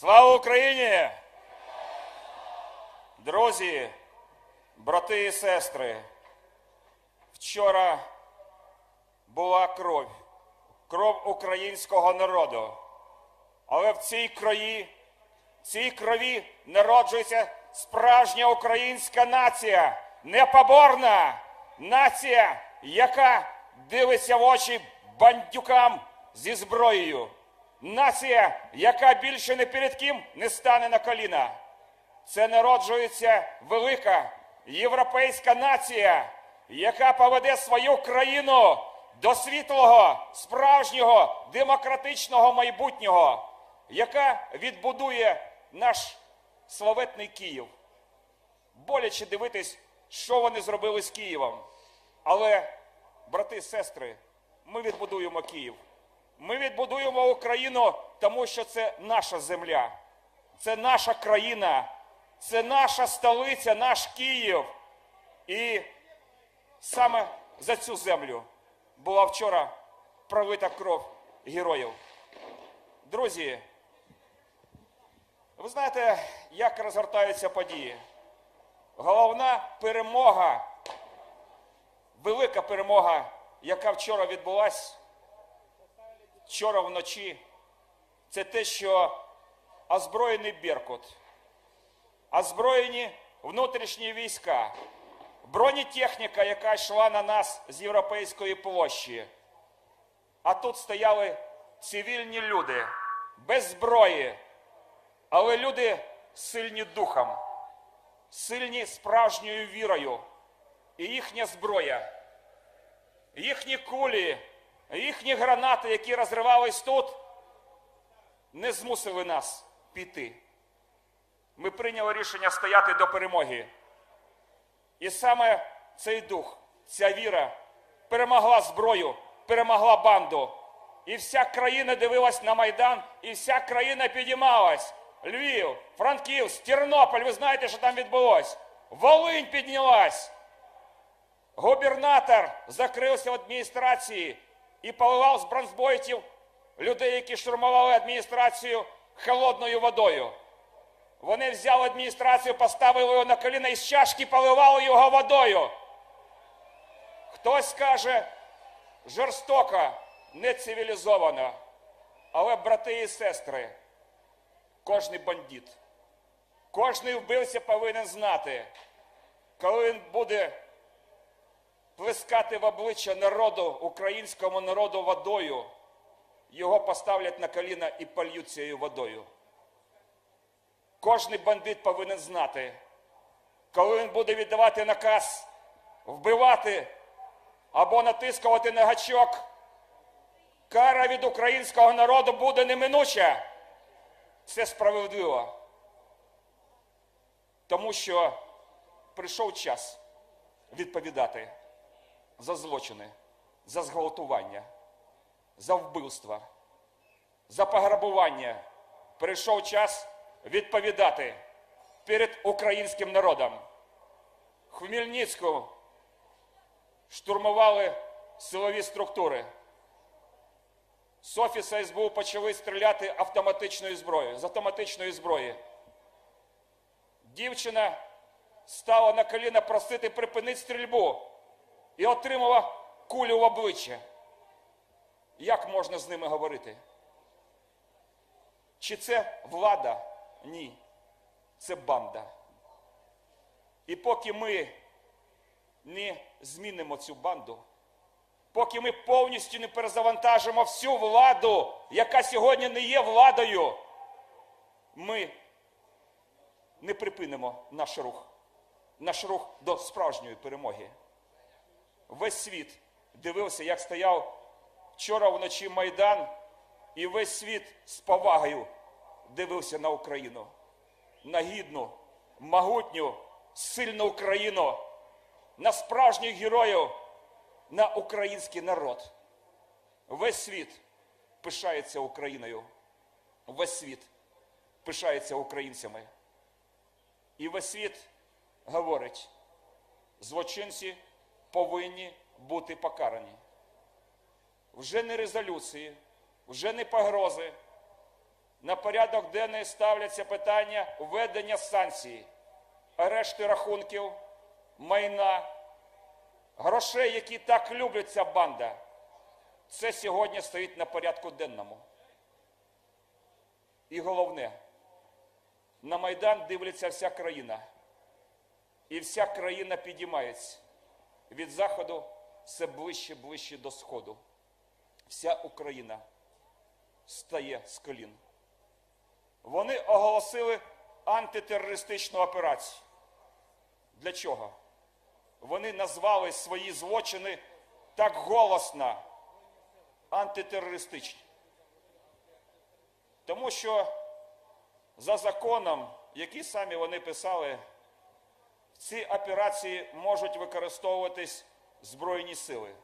Слава Україні! Друзі, брати і сестри, вчора була кров, кров українського народу. Але в цій крові, в цій крові народжується справжня українська нація, непоборна нація, яка дивиться в очі бандюкам зі зброєю. Нація, яка більше не перед ким не стане на коліна. Це народжується велика європейська нація, яка поведе свою країну до світлого, справжнього, демократичного майбутнього, яка відбудує наш славетний Київ. Боляче дивитись, що вони зробили з Києвом. Але, брати і сестри, ми відбудуємо Київ. Ми відбудуємо Україну, тому що це наша земля, це наша країна, це наша столиця, наш Київ. І саме за цю землю була вчора пролита кров героїв. Друзі, ви знаєте, як розгортаються події? Головна перемога, велика перемога, яка вчора відбулась вчора вночі, це те, що озброєний Беркут, озброєні внутрішні війська, бронетехніка, яка йшла на нас з європейської площі. А тут стояли цивільні люди без зброї, але люди сильні духом, сильні справжньою вірою. І їхня зброя, їхні кулі, їхні гранати, які розривались тут, не змусили нас піти. Ми прийняли рішення стояти до перемоги. І саме цей дух, ця віра перемогла зброю, перемогла банду. І вся країна дивилась на Майдан, і вся країна підіймалась. Львів, Франківськ, Тернопіль, ви знаєте, що там відбулось. Волинь піднялась. Губернатор закрився в адміністрації і поливав з бронзбойтів людей, які штурмували адміністрацію холодною водою. Вони взяли адміністрацію, поставили його на коліна і з чашки поливали його водою. Хтось каже жорстоко, нецивілізовано. Але, брати і сестри, кожний бандит, кожний вбивця повинен знати, коли він буде плескати в обличчя народу, українському народу водою, його поставлять на коліна і польють цією водою. Кожний бандит повинен знати, коли він буде віддавати наказ вбивати або натискувати на гачок, кара від українського народу буде неминуча. Це справедливо. Тому що прийшов час відповідати за злочини, за зґвалтування, за вбивства, за пограбування. Прийшов час відповідати перед українським народом. Хмельницьку штурмували силові структури. З офісу СБУ почали стріляти автоматичною зброєю, з автоматичної зброї. Дівчина стала на коліна просити припинити стрільбу і отримала кулю в обличчя. Як можна з ними говорити? Чи це влада? Ні. Це банда. І поки ми не змінимо цю банду, поки ми повністю не перезавантажимо всю владу, яка сьогодні не є владою, ми не припинимо наш рух, наш рух до справжньої перемоги. Весь світ дивився, як стояв вчора вночі Майдан, і весь світ з повагою дивився на Україну, на гідну, могутню, сильну Україну, на справжніх героїв, на український народ. Весь світ пишається Україною, весь світ пишається українцями. І весь світ говорить, злочинці повинні бути покарані. Вже не резолюції, вже не погрози, на порядок денний ставляться питання введення санкцій, арешти рахунків, майна, грошей, які так люблять ця банда. Це сьогодні стоїть на порядку денному. І головне, на Майдан дивиться вся країна. І вся країна підіймається від заходу все ближче, ближче до сходу. Вся Україна стає з колін. Вони оголосили антитерористичну операцію. Для чого? Вони назвали свої злочини так голосно антитерористичні. Тому що за законом, який самі вони писали, ці операції можуть використовуватись Збройні сили,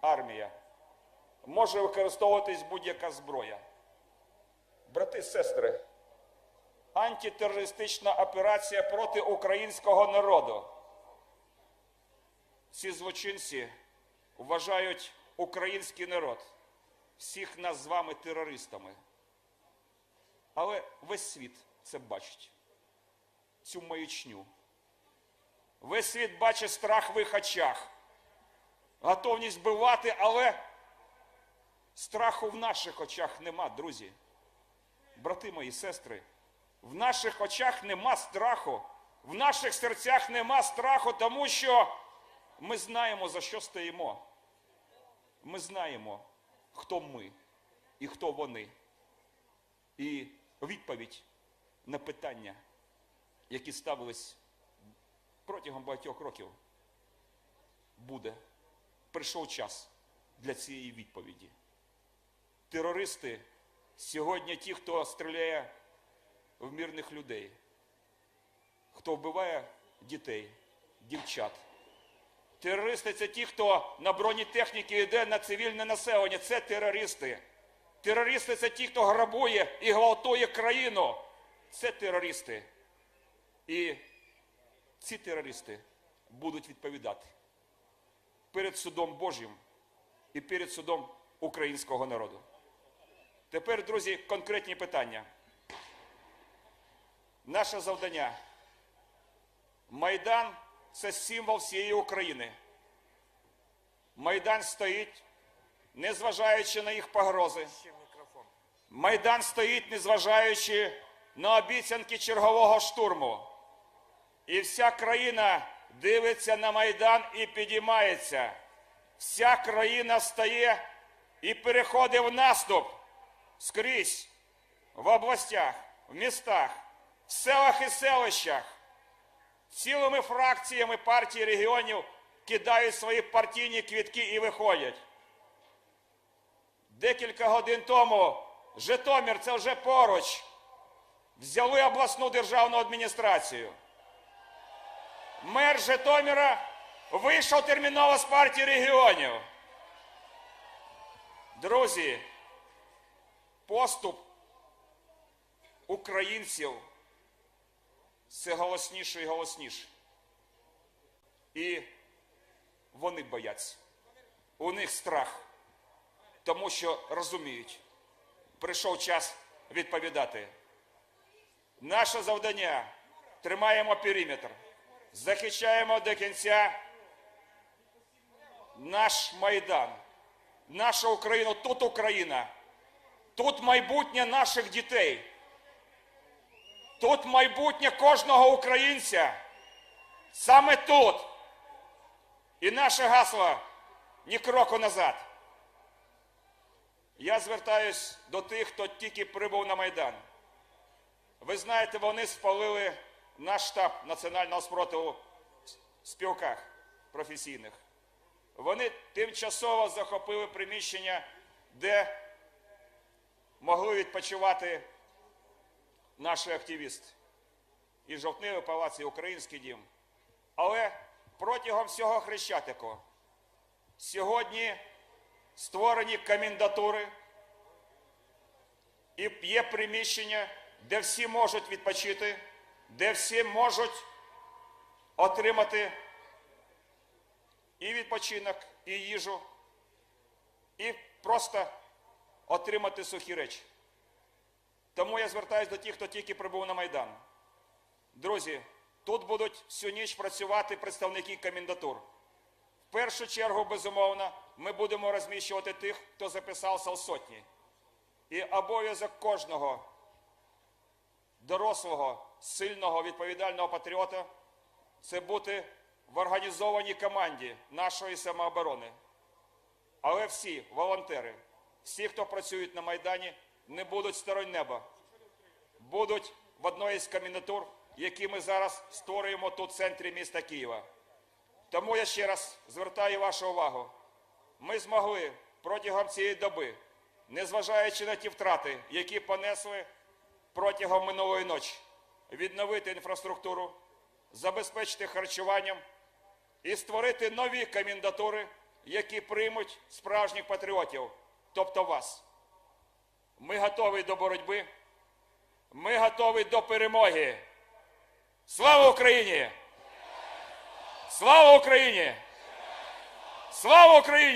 армія. Може використовуватись будь-яка зброя. Брати, сестри, антитерористична операція проти українського народу. Ці злочинці вважають український народ, всіх нас з вами терористами. Але весь світ це бачить, цю маячню. Весь світ бачить страх в їх очах, готовність вбивати, але страху в наших очах нема, друзі. Брати мої сестри, в наших очах нема страху, в наших серцях нема страху, тому що ми знаємо, за що стоїмо. Ми знаємо, хто ми і хто вони. І відповідь на питання, які ставились протягом багатьох років, буде. Прийшов час для цієї відповіді. Терористи сьогодні ті, хто стріляє в мирних людей, хто вбиває дітей, дівчат. Терористи це ті, хто на бронетехніки йде на цивільне населення. Це терористи. Терористи це ті, хто грабує і гвалтує країну. Це терористи. І ці терористи будуть відповідати перед судом Божим і перед судом українського народу. Тепер, друзі, конкретні питання. Наше завдання. Майдан це символ всієї України. Майдан стоїть, незважаючи на їх погрози. Майдан стоїть, незважаючи на обіцянки чергового штурму. І вся країна дивиться на Майдан і підіймається. Вся країна стає і переходить в наступ скрізь, в областях, в містах, в селах і селищах. Цілими фракціями партії регіонів кидають свої партійні квітки і виходять. Декілька годин тому Житомир, це вже поруч, взяли обласну державну адміністрацію. Мер Житомира вийшов терміново з партії регіонів. Друзі, поступ українців все голосніше і голосніше. І вони бояться. У них страх, тому що розуміють, прийшов час відповідати. Наше завдання тримаємо периметр, захищаємо до кінця наш Майдан, нашу Україну. Тут Україна, тут майбутнє наших дітей. Тут майбутнє кожного українця. Саме тут. І наше гасло ні кроку назад. Я звертаюсь до тих, хто тільки прибув на Майдан. Ви знаєте, вони спалили наш штаб національного спротиву в спілках професійних. Вони тимчасово захопили приміщення, де могли відпочивати наші активісти. І Жовтневий палац, і Український дім. Але протягом всього Хрещатику сьогодні створені комендатури і є приміщення, де всі можуть відпочити, де всі можуть отримати і відпочинок, і їжу, і просто отримати сухі речі. Тому я звертаюся до тих, хто тільки прибув на Майдан. Друзі, тут будуть всю ніч працювати представники комендатур. В першу чергу, безумовно, ми будемо розміщувати тих, хто записався у сотні. І обов'язок кожного дорослого, сильного, відповідального патріота це бути в організованій команді нашої самооборони. Але всі волонтери, всі, хто працюють на Майдані, не будуть сторонь неба. Будуть в одної з комендатур, які ми зараз створюємо тут в центрі міста Києва. Тому я ще раз звертаю вашу увагу. Ми змогли протягом цієї доби, незважаючи на ті втрати, які понесли протягом минулої ночі, відновити інфраструктуру, забезпечити харчуванням і створити нові комендатури, які приймуть справжніх патріотів, тобто вас. Ми готові до боротьби, ми готові до перемоги. Слава Україні! Слава Україні! Слава Україні!